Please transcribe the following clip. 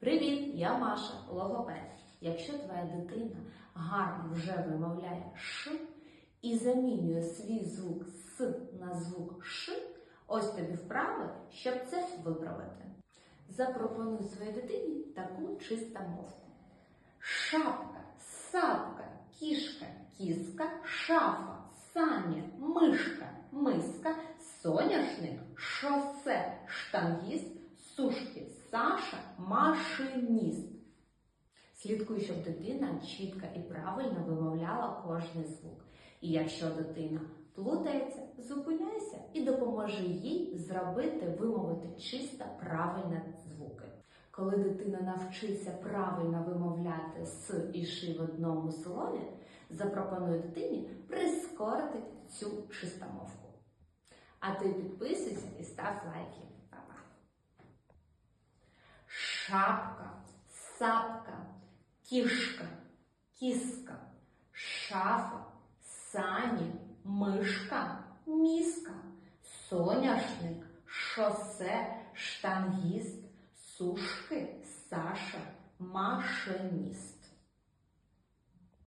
Привіт, я Маша, логопед. Якщо твоя дитина гарно вже вимовляє ш і замінює свій звук с на звук ш, ось тобі вправи, щоб це виправити. Запропонуй своїй дитині таку чистомовку. Шапка, сапка, кішка, кіска, шафа, саня, мишка, миска, соняшник, шосе, штангіст, сушки, Саша, машиніст. Слідкуй, щоб дитина чітко і правильно вимовляла кожний звук. І якщо дитина плутається, зупиняйся і допоможи їй зробити, вимовити чисто правильно звуки. Коли дитина навчиться правильно вимовляти с і ши в одному слові, запропонуй дитині прискорити цю чистомовку. А ти підписуйся і став лайки. Шапка, сапка, кішка, кіска, шафа, сані, мишка, міска, соняшник, шосе, штангіст, сушки, Саша, машиніст.